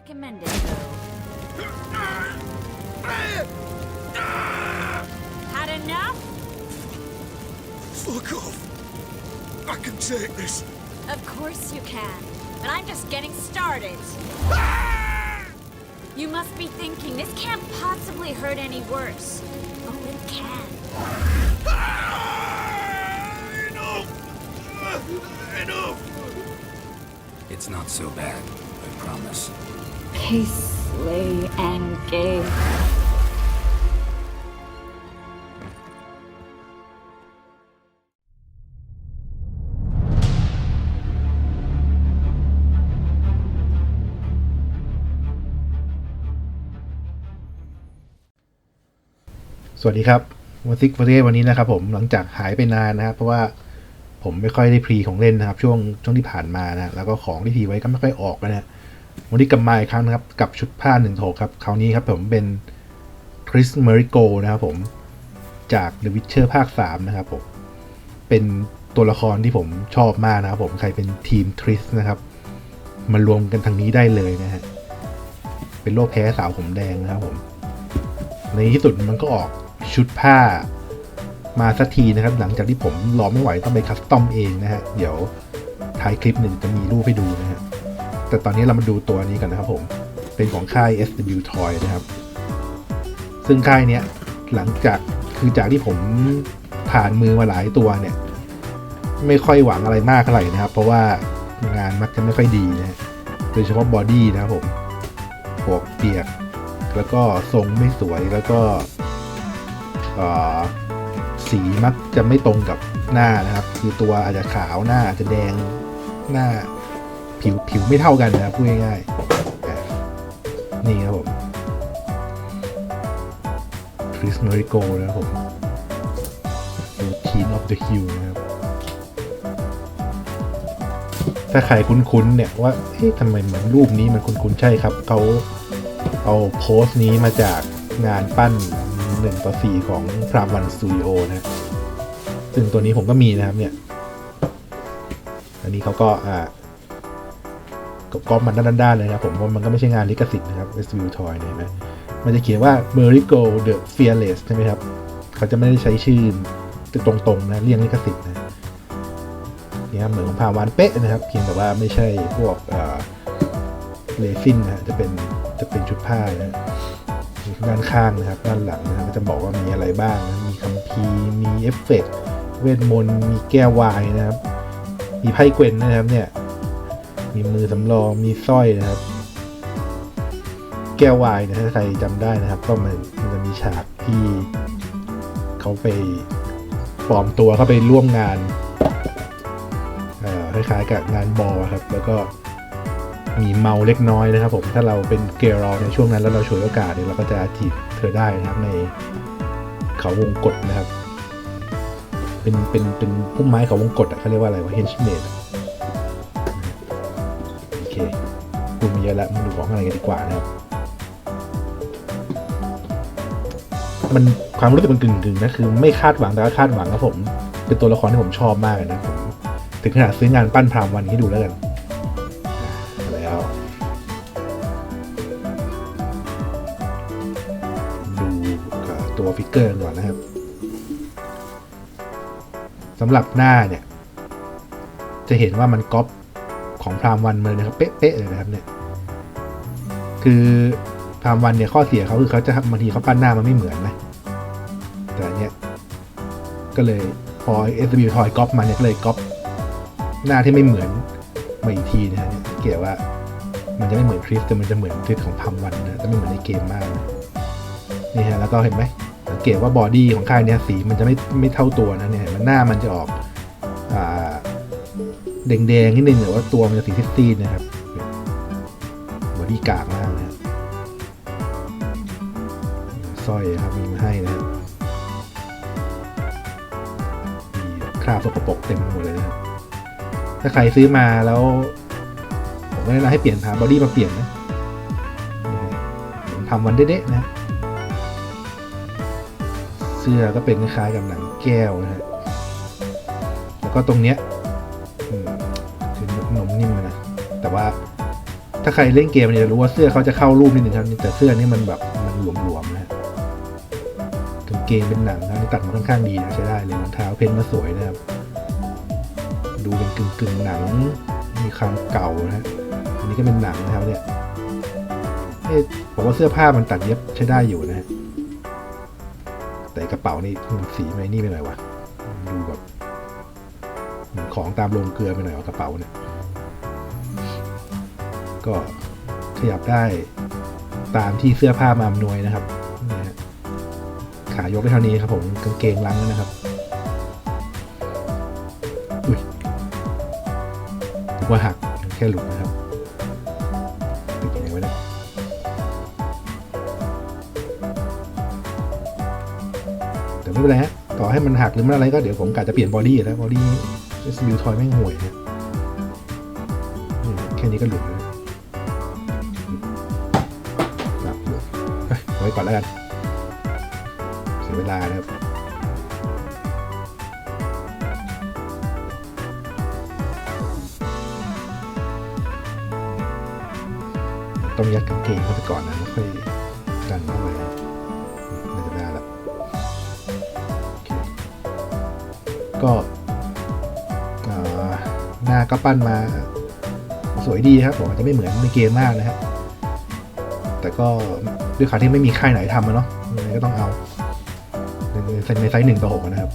recommend it, though. Had enough? Fuck off. I can take this. Of course you can. But I'm just getting started. You must be thinking, this can't possibly hurt any worse. Oh, it can. Enough. Enough. It's not so bad, I promise. Peace, Lay, and Gay. สวัสดีครับวันซิกฟเวันนี้นะครับผมหลังจากหายไปนานนะครับ เพราะว่าผมไม่ค่อยได้พรีของเล่นนะครับ ช่วงช่วงที่ผ่านมานะแล้วก็ของที่พรีไว้ก็ไม่ค่อยออกนะฮะ วันนี้กลับมาอีกครั้งนะครับ กับชุดผ้าหนึ่งโถครับ คราวนี้ครับผมเป็นคริสเมริโกนะครับผมจาก The Witcher ภาค 3 นะครับผม เป็นตัวละครที่ผมชอบมากนะครับผมใครเป็นทีมทริสนะครับ มารวมกันทางนี้ได้เลยนะฮะ เป็นโรคแพ้สาวผมแดงนะครับผม ในที่สุดมันก็ออกชุดผ้ามาสักทีนะครับ หลังจากที่ผมรอไม่ไหวต้องไปคัสตอมเองนะฮะ เดี๋ยวท้ายคลิปหนึ่งจะมีรูปให้ดูนะฮะ แต่ตอนนี้เรามาดูตัวนี้กันนะครับผม เป็นของค่าย SW Toy นะครับ ซึ่งค่ายเนี้ยหลังจากคือจากที่ผมผ่านมือมาหลายตัวเนี่ย ไม่ค่อยหวังอะไรมากเท่าไหร่นะครับ เพราะว่างานมักจะไม่ค่อยดีนะโดยเฉพาะบอดี้นะครับผมปวกเปียก แล้วก็ทรงไม่สวยแล้วก็สีมักจะไม่ตรงกับหน้านะครับ คือตัวอาจจะขาวหน้าอาจจะแดงหน้า ผิวผิวไม่เท่ากันนะครับพูดง่ายๆนี่ครับผมคริสเมริโกนะครับผม Routine of the Hill นะครับ ถ้าใครคุ้นๆเนี่ยว่าเอ๊ะทำไมเหมือนรูปนี้มันคุ้นๆ ใช่ครับ เขาเอาโพสต์นี้มาจากงานปั้น1ต่อ4ของพรามวันสตูดิโอนะซึ่งตัวนี้ผมก็มีนะครับเนี่ย อันนี้เขาก็อ่า ก็ก๊อปมันด้านๆเลยนะครับผมเพรามันก็ไม่ใช่งานลิขสิทธิ์นะครับ s v Toy เนี่ยเห็นไหมมันจะเขียนว่า m e r i g o the Fearless ใช่ไหมครับ เขาจะไม่ได้ใช้ชื่อตรงๆนะเรียงลิขสิทธิ์นะเนี่ยเหมือนของพาวานเป๊ะนะครับเพียงแต่ว่าไม่ใช่พวกอ่าเลฟินนะจะเป็นจะเป็นชุดผ้านะด้านข้างนะครับ ด้านหลังนะครับจะบอกว่ามีอะไรบ้างนะมีคัมภีร์มีเอฟเฟกต์เวทมนต์มีแก้ววายนะครับ มีไพ่เกวนนะครับเนี่ย มีมือสำรองมีสร้อยนะครับ แก้ววายนะถ้าใครจำได้นะครับ ก็มันมันจะมีฉากที่เขาไปปลอมตัวเข้าไปร่วมงานคล้ายๆกับงานบอลครับ แล้วก็มีเมาเล็กน้อยนะครับผมถ้าเราเป็นเกลรอในช่วงนั้นแล้วเราฉวยโอกาสเนี่ยเราก็จะจีบเธอได้นะครับในเขาวงกฏนะครับ เป็นเป็นเป็นพุ่มไม้เขาวงกฏอะเขาเรียกว่าอะไรวะเฮนชิเมด อะแล้วมาดูของอะไรกันดีกว่านะครับมันความรู้สึกมันกึ่งกึ่งนะคือไม่คาดหวังแต่ก็คาดหวังครับผม เป็นตัวละครที่ผมชอบมากนะผมถึงขนาดซื้องานปั้นพรามวันให้ดูแล้วกันแล้วดูตัวฟิกเกอร์ก่อนนะครับสำหรับหน้าเนี่ย จะเห็นว่ามันก๊อปของพรามวันมาเลยนะครับ เป๊ะๆเลยนะครับเนี่ย คือพามวันเนี่ยข้อเสียเขาคือเขาจะบางทีเขาปั้นหน้ามันไม่เหมือนนะแต่อันเนี้ยก็เลยพอ s w Toy ก๊อปมาเนี่ยก็เลยก๊อปหน้าที่ไม่เหมือนมาอีกทีนะฮะเนี่ยสังเกตว่ามันจะไม่เหมือนคริสแต่มันจะเหมือนคริสของพัมวันนะแต่ไม่เหมือนในเกมมากนะนี่ฮะแล้วก็เห็นไหมสังเกตว่าบอดี้ของค่ายเนี้ยสีมันจะไม่ไม่เท่าตัวนะเนี่ยมันหน้ามันจะออกอ่าแดงๆนิดนึงแต่ว่าตัวมันจะสีซีดๆนะครับบอดี้กากมาก ร้อยครับมีมาให้นะครับมีคราบสกปรกเต็มหมดเลยนะครับถ้าใครซื้อมาแล้ว ผมก็แนะนำให้เปลี่ยนพาบอดี้มาเปลี่ยนนะนี่ฮะผมทำวันเด๊ะๆนะ เสื้อก็เป็นคล้ายๆกับหนังแก้วนะฮะแล้วก็ตรงเนี้ยคือนมนิ่มนะ แต่ว่าถ้าใครเล่นเกมเนี่ยจะรู้ว่าเสื้อเขาจะเข้ารูปนิดนึงครับแต่เสื้อนี่มันแบบมันหลวมๆนะฮะ เกงเป็นหนังนะตัดมาค่อนข้างดีนะใช้ได้เลยรองเท้าเพ้นท์มาสวยนะครับ ดูเป็นกึ่งกึ่งๆหนัง มีความเก่านะฮะอันนี้ก็เป็นหนังนะครับเนี่ยเอ๊ะผมว่าเสื้อผ้ามันตัดเย็บใช้ได้อยู่นะฮะแต่กระเป๋านี่มันสีไม่นี่ไปหน่อยวะดูแบบเหมือนของตามโรงเกลือไปหน่อยวะกระเป๋าเนี่ย ก็ขยับได้ตามที่เสื้อผ้ามาอำนวยนะครับายกได้เท่านี้ครับผมกางเกงลังนะครับอุ้ยว่าหักแค่หลุดนะครับติดยังไงวะเนี่ยแต่ไม่เป็นไรฮะต่อให้มันหักหรือมันอะไรก็เดี๋ยวผมกะจะเปลี่ยนบอดี้แล้วบอดี้เอสบิวทอยแม่งห่วยนะนี่แค่นี้ก็หลุดแล้วครับเอ้ยเอาไว้ก่อนแล้วกัน สียเวลานะครับต้องยัดกางเกงเข้าไปก่อนนะแล้วค่อยดันเข้าไปน่จะได้ละก็หน้าก็ปั้นมาสวยดีครับผมอาจจะไม่เหมือนในเกมมากนะฮะแต่ก็ด้วยความที่ไม่มีค่ายไหนทำอะเนาะยังไงก็ต้องเอา ในในในไซส์หนึ่งต่อหกนะครับ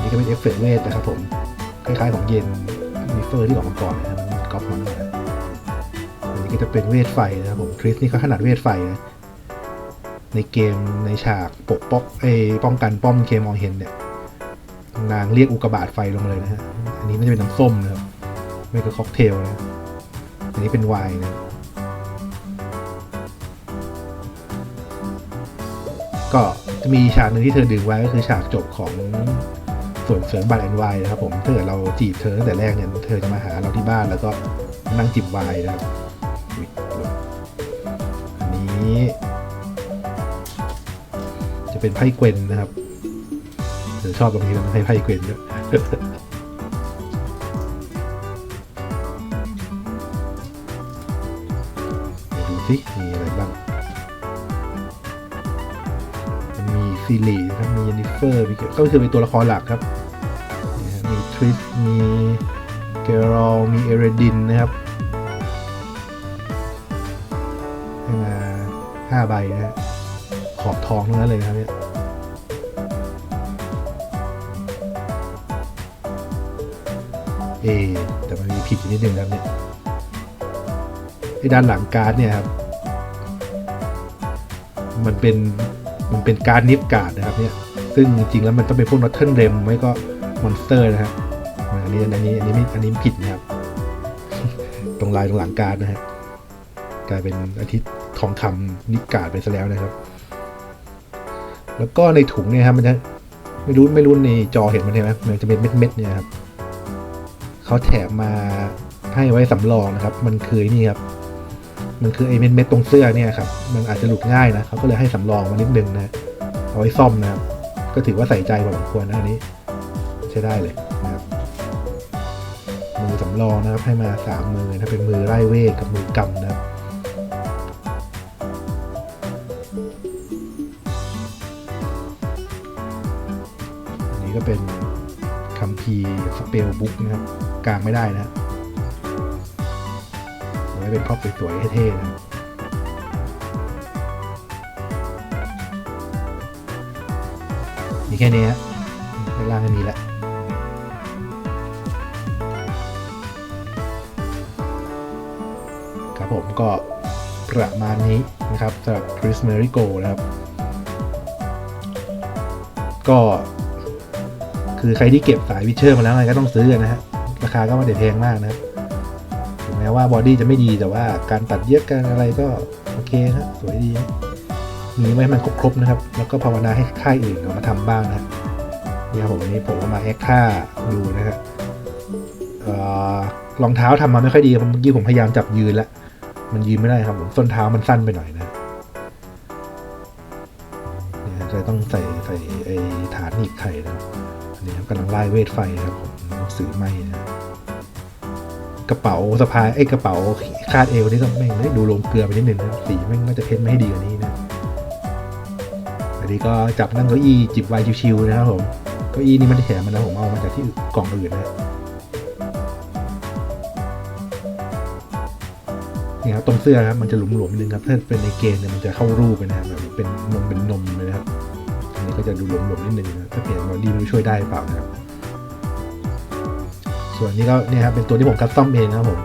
นี่ก็เป็นเอฟเฟกต์เวทนะครับผมคล้ายๆของเย็นมีเฟอร์ที่ออกมาก่อนนะครับก๊อปมาหน่อยอันนี้ก็จะเป็นเวทไฟนะครับผมคริสนี่เขาขนาดเวทไฟนะในเกมในฉากปกป้องเอยป้องกันป้อมเคมองเห็นเนี่ยนางเรียกอุกกาบาตไฟลงมาเลยนะฮะอันนี้น่าจะเป็นน้ำส้มนะครับไม่ก็ค็อกเทลนะอันนี้เป็นไวน์นะก็ จะมีฉากหนึ่งที่เธอดึงไว้ก็คือฉากจบของส่วนเสริมบัตรแอนไวนะครับผมถ้าเกิดเราจีบเธอตั้งแต่แรกเนี่ยเธอจะมาหาเราที่บ้านแล้วก็นั่งจิบไวน์นะครับอันนี้ จะเป็นไพ่เกวนนะครับเธอชอบตรงนี้นะให้ไพ่เกวนด้วยเดี๋ยวดูสิมี ซีรีส์นะครับมีเยนนิเฟอร์มีก็คือเป็นตัวละครหลักครับ มีทริสมีเกรอลมีเอเรดินนะครับให้มาห้าใบนะฮะขอบทองทั้งนั้นเลยนะครับเนี่ยเอแต่มันมีผิดอยู่นิดนึงครับเนี่ยไอ้ด้านหลังการ์ดเนี่ยครับ มันเป็น มันเป็นการนิฟการ์ดนะครับเนี่ยซึ่งจริงๆแล้วมันต้องเป็นพวกนอตเทิลเรมไม่ก็มอนสเตอร์นะฮะอันนี้อันนี้อันนี้ไม่อันนี้ผิดนะครับ ตรงลายตรงหลังการนะฮะกลายเป็นอาทิตย์ทองคำนิฟการ์ดไปซะแล้วนะครับ แล้วก็ในถุงเนี่ยครับมันจะไม่รู้ไม่รู้ในจอเห็นมันใช่ไหมมันจะเป็นเม็ดๆเนี่ยครับเขาแถมมาให้ไว้สำรองนะครับ มันคือนี่ครับ มันคือไอ้เม็ดเม็ดๆตรงเสื้อเนี่ยครับมันอาจจะหลุดง่ายนะเขาก็เลยให้สำรองมานิดนึงนะเอาไว้ซ่อมนะครับก็ถือว่าใส่ใจพอสมควรนะอันนี้ ใช้ได้เลยนะครับมือสำรองนะครับให้มาสามมือนะเป็นมือไล่เวทกับมือกำนะครับอันนี้ก็เป็นคัมภีร์สเปลบุ๊กนะครับกลางไม่ได้นะ ว้เป็นพ็อปสวยๆเท่ๆนะครับมีแค่นี้ฮะด้านล่างไม่มีแล้วครับผมก็ประมาณนี้นะครับสำหรับ Chris m e r i g o นะครับ ก็คือใครที่เก็บสายวิเชอร์มาแล้วไงก็ต้องซื้อนะฮะ ราคาก็ไม่ได้แพงมากนะครับ ม้ว่าบอดี้จะไม่ดีแต่ว่าการตัดเย็บการอะไรก็โอเคครับสวยดี มีไว้ให้มันครบๆนะครับ แล้วก็ภาวนาให้ค่ายอื่นเอามาทำบ้างนะเนี่ยครับผมวันนี้ผมก็มาแอคค่าดูนะฮะเอ่อรองเท้าทำมาไม่ค่อยดีเมื่อกี้ผมพยายามจับยืนแล้วมันยืนไม่ได้ครับผมส้นเท้ามันสั้นไปหน่อยนะเนี่ยเลยต้องใส่ใส่ไอ้ฐานหนีบไข่นะครับอันนี้ครับกำลังไล่เวทไฟนะครับผมหนังสือไหมนะ กระเป๋าสะพายไอ้กระเป๋าคาดเอวนี่ก็แม่งไม่ดูลงเกลือไปนิดนึงนะสีแม่งน่าจะเพ้นไม่ให้ดีกว่านี้นะอันนี้ก็จับนั่งเก้าอี้จิบไวน์ชิวๆนะครับผมเก้าอี้นี่มันแถมมานะผมเอามาจากที่กล่องอื่นนะนี่ครับตรงเสื้อครับมันจะหลวมๆนิดนึงครับถ้าเป็นในเกมเนี่ยมันจะเข้ารูปไปนะแบบเป็นนมเป็นนมเลยนะครับอันนี้ก็จะดูหลวมๆนิดนึงนะถ้าเปลี่ยนบอดี้ไม่รู้ช่วยได้หรือเปล่านะครับ ส่วนนี้ก็เนี่ยครับเป็นตัวที่ผมคัสตอมเองนะครับผม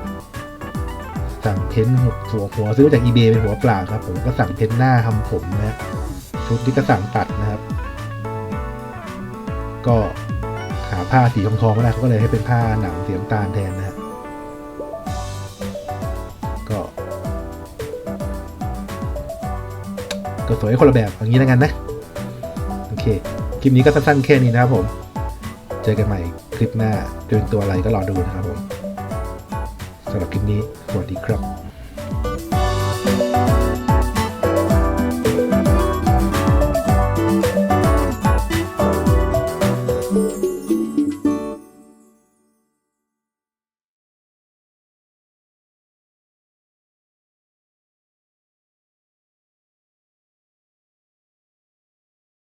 สั่งเพ้นหัวหัวซื้อมาจาก eBay เป็นหัวเปล่าครับ ผมก็สั่งเพ้นหน้าทำผมนะฮะชุดที่ก็สั่งตัดนะครับ ก็หาผ้าสีทองทองๆไม่ได้เขาก็เลยให้เป็นผ้าหนังสีน้ำตาลแทนนะฮะก็ ก็สวยคนละแบบอย่างนี้แล้วกันนะ โอเค คลิปนี้ก็สั้นๆแค่นี้นะครับผม เจอกันใหม่คลิปหน้าจะเป็นตัวอะไรก็รอดูนะครับผมสำหรับคลิปนี้ สวัสดีครับ